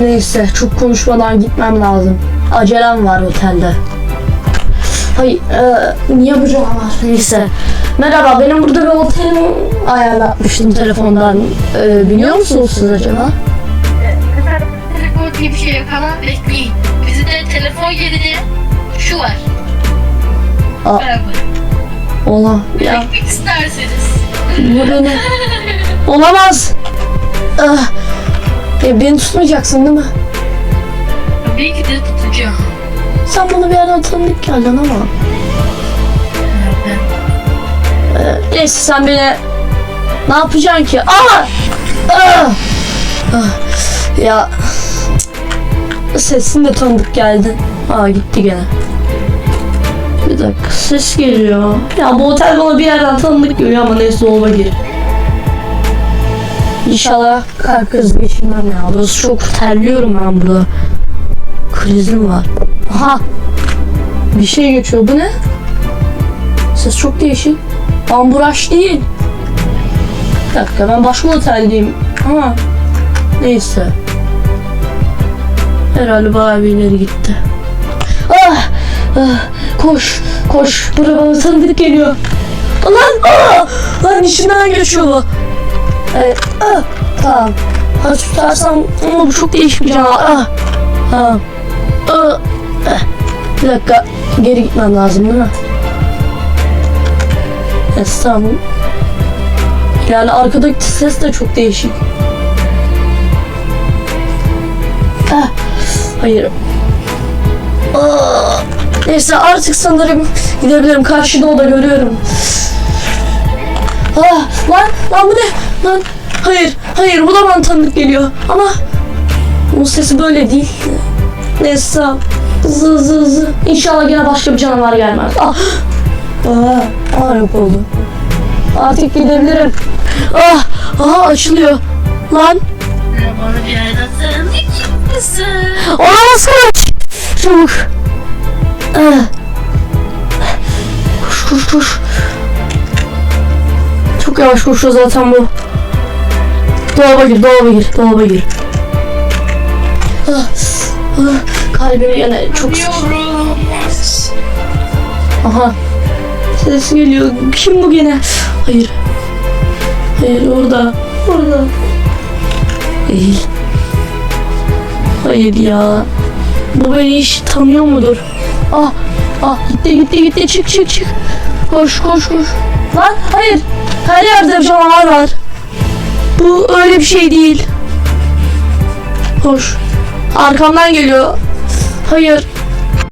Neyse çok konuşmadan gitmem lazım. Acelem var otelde. Hay e, niye bu canavar? Neyse. Merhaba benim burada bir otel ayarlatmıştım telefondan. E, biliyor musunuz siz acaba? Telefon diye bir şey yok ama bekleyin. Bizde telefon yerine şu var. Aa. Ola. Ya Beklemek isterseniz. bu beni. Olamaz. Ah. E, beni tutmayacaksın değil mi? Tabii ki de tutacağım. Sen bana bir yerden tanıdık geldin ama. Ee, neyse sen beni ne yapacaksın ki? Aa! Ah! Ah! Ya sesin de tanıdık geldi. Aa gitti gene. Bir dakika ses geliyor. Ya bu otel bana bir yerden tanıdık geliyor ama neyse dolaba gir. İnşallah kalp krizi geçirmem ya. Burası çok terliyorum ben burada. Krizim var. Aha bir şey geçiyor. Bu ne? Ses çok değişik. Amburaş değil. Bir dakika ben başka oteldeyim. Ama neyse. Herhalde bayağı bir ileri gitti. Ah! ah koş, koş. Buraya bana tanıdık geliyor. Lan! Ah! Lan içimden geçiyor bu. Evet. Ah! Tamam. Ha tutarsam ama bu çok değişik bir. Ah! Tamam. Ah! Eh. Bir dakika geri gitmem lazım değil mi? Yes, tamam. Yani arkadaki ses de çok değişik. Ah, hayır. Aa, neyse artık sanırım gidebilirim. Karşıda o da görüyorum. Ah, lan, lan bu ne? Lan, hayır, hayır bu da bana tanıdık geliyor. Ama o sesi böyle değil. Neyse tamam. Hızlı hızlı hızlı. İnşallah yine başka bir canavar gelmez. Ah. Aa, yok oldu. Artık gidebilirim. Ah, aha açılıyor. Lan, Bana bir yerden olamaz kaç. Çabuk. Yavaş koşuyor zaten bu. Dolaba gir, dolaba gir, dolaba gir. Ah, ah, kalbim yine çok. Aha. Ses geliyor. Kim bu gene? Hayır. Hayır orada. Orada. Değil. Hayır ya. Bu beni hiç tanıyor mudur? Ah. Ah gitti gitti gitti çık çık çık. Koş koş koş. Lan hayır. Her yerde canavar var. Bu öyle bir şey değil. Koş. Arkamdan geliyor. Hayır.